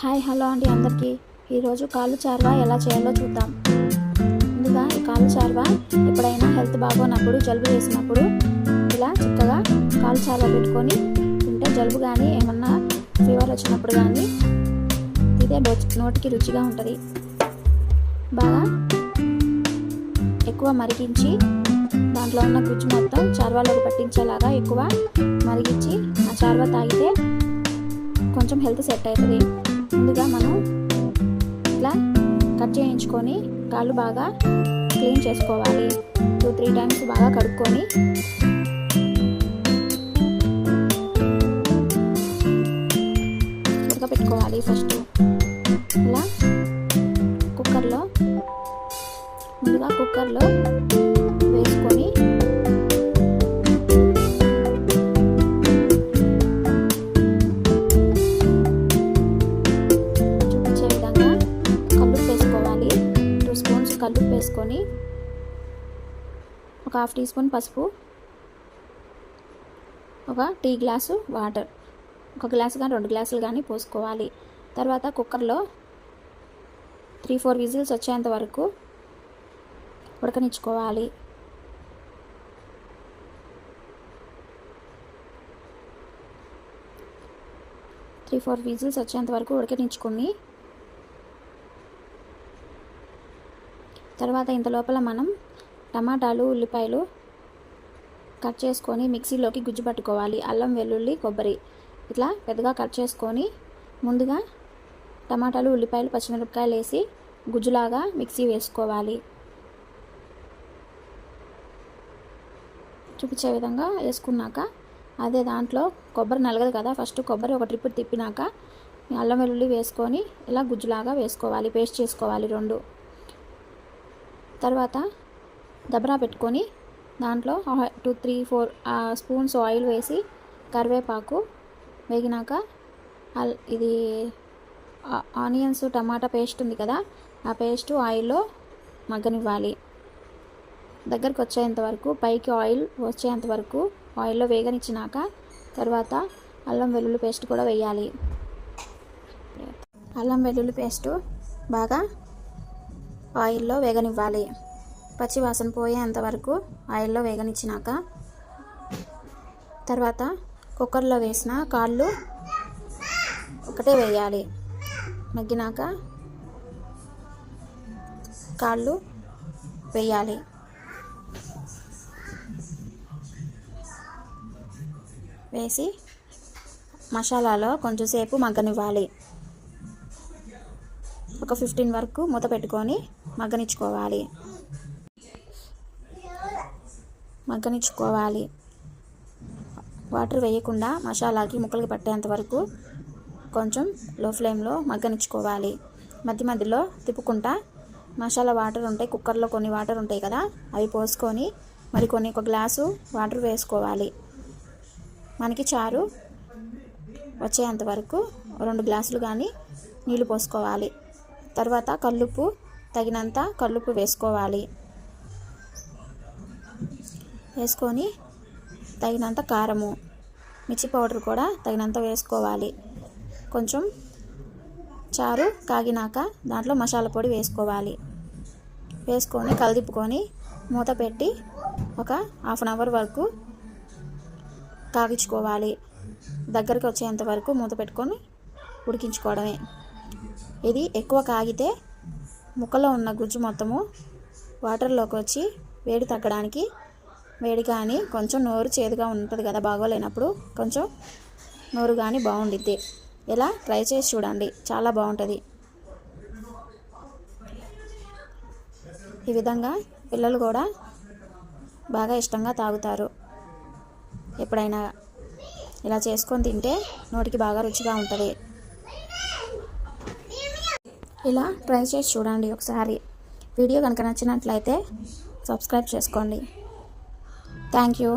Hi hello అండి అందరికీ. ఈరోజు కాళ్ళు చార్వా ఎలా చేయాలో చూద్దాం. ముందుగా ఈ కాళ్ళు చార్వా ఎప్పుడైనా హెల్త్ బాగోనప్పుడు జలుబు చేసినప్పుడు ఇలా చక్కగా కాళ్ళు చార్వా పెట్టుకొని తింటే జలుబు కానీ ఏమన్నా ఫీవర్ వచ్చినప్పుడు కానీ ఇదే నోటికి రుచిగా ఉంటుంది. బాగా ఎక్కువ మరిగించి దాంట్లో ఉన్న గుజ్జు మొత్తం చార్వాలోకి పట్టించేలాగా ఎక్కువ మరిగించి ఆ చార్వా తాగితే కొంచెం హెల్త్ సెట్ అవుతుంది. ముందుగా మనం ఇట్లా కట్ చేయించుకొని కాళ్ళు బాగా క్లీన్ చేసుకోవాలి. టూ త్రీ టైమ్స్ బాగా కడుక్కొని ఉడకపెట్టుకోవాలి ఫస్ట్. ఇలా కుక్కర్లో ముందుగా కుక్కర్లో వేసుకొని ఒక హాఫ్ టీ స్పూన్ పసుపు ఒక టీ గ్లాసు వాటర్. ఒక గ్లాసు కానీ రెండు గ్లాసులు కానీ పోసుకోవాలి. తర్వాత కుక్కర్లో త్రీ ఫోర్ విజిల్స్ వచ్చేంత వరకు ఉడకనిచ్చుకోవాలి. త్రీ ఫోర్ విజిల్స్ వచ్చేంత వరకు ఉడకనించుకొని తర్వాత ఇంత లోపల మనం టమాటాలు ఉల్లిపాయలు కట్ చేసుకొని మిక్సీలోకి గుజ్జు పట్టుకోవాలి. అల్లం వెల్లుల్లి కొబ్బరి ఇట్లా పెద్దగా కట్ చేసుకొని ముందుగా టమాటాలు ఉల్లిపాయలు పచ్చిమిరపకాయలు వేసి గుజ్జులాగా మిక్సీ వేసుకోవాలి. చూపించే విధంగా వేసుకున్నాక అదే దాంట్లో కొబ్బరి నలగదు కదా ఫస్ట్ కొబ్బరి ఒక ట్రిప్ తిప్పినాక అల్లం వెల్లుల్లి వేసుకొని ఇలా గుజ్జులాగా వేసుకోవాలి పేస్ట్ చేసుకోవాలి రెండు. తర్వాత దబరా పెట్టుకొని దాంట్లో two three four spoons oil వేసి కరివేపాకు వేగినాక ఇది ఆనియన్స్ టమాటా పేస్ట్ ఉంది కదా ఆ పేస్ట్ ఆయిల్లో మగ్గనివ్వాలి. దగ్గరకు వచ్చేంత వరకు పైకి ఆయిల్ వచ్చేంత వరకు ఆయిల్లో వేగనిచ్చినాక తర్వాత అల్లం వెల్లుల్లి పేస్ట్ కూడా వేయాలి. అల్లం వెల్లుల్లి పేస్టు బాగా ఆయిల్లో వేగనివ్వాలి. పచ్చి వాసన పోయేంత వరకు ఆయిల్లో వేగనిచ్చినాక తర్వాత కుక్కర్లో వేసిన కాళ్ళు ఒకటే వేయాలి. మగ్గినాక కాళ్ళు వేయాలి. వేసి మసాలాలో కొంచెంసేపు మగ్గనివ్వాలి. ఒక ఫిఫ్టీన్ వరకు మూత పెట్టుకొని మగ్గనిచ్చుకోవాలి. మగ్గనిచ్చుకోవాలి. వాటర్ వేయకుండా మసాలాకి ముక్కలకి పట్టేంత వరకు కొంచెం లో ఫ్లేమ్లో మగ్గనిచ్చుకోవాలి. మధ్య మధ్యలో తిప్పుకుంటా మసాలా వాటర్ ఉంటాయి కుక్కర్లో కొన్ని వాటర్ ఉంటాయి కదా అవి పోసుకొని మరి కొన్ని ఒక గ్లాసు వాటర్ వేసుకోవాలి. మనకి చారు వచ్చేంత వరకు రెండు గ్లాసులు కానీ నీళ్ళు పోసుకోవాలి. తర్వాత కల్లుపు తగినంత కల్లుపు వేసుకోవాలి. వేసుకొని తగినంత కారము మిర్చి పౌడర్ కూడా తగినంత వేసుకోవాలి. కొంచెం చారు కాగినాక దాంట్లో మసాలా పొడి వేసుకోవాలి. వేసుకొని కలిదిప్పుకొని మూత పెట్టి ఒక హాఫ్ అన్ అవర్ వరకు కాగించుకోవాలి. దగ్గరికి వచ్చేంత వరకు మూత పెట్టుకొని ఉడికించుకోవడమే. ఇది ఎక్కువ కాగితే ముక్కలో ఉన్న గుజ్జు మొత్తము వాటర్లోకి వచ్చి వేడి తగ్గడానికి వేడి కానీ కొంచెం నోరు చేదుగా ఉంటుంది కదా బాగోలేనప్పుడు కొంచెం నోరు కానీ బాగుండిద్ది. ఇలా ట్రై చేసి చూడండి. చాలా బాగుంటుంది. ఈ విధంగా పిల్లలు కూడా బాగా ఇష్టంగా తాగుతారు. ఎప్పుడైనా ఇలా చేసుకొని తింటే నోటికి బాగా రుచిగా ఉంటుంది. ఇలా ట్రై చేసి చూడండి ఒకసారి. వీడియో కనుక నచ్చినట్లయితే సబ్స్క్రైబ్ చేసుకోండి. Thank you.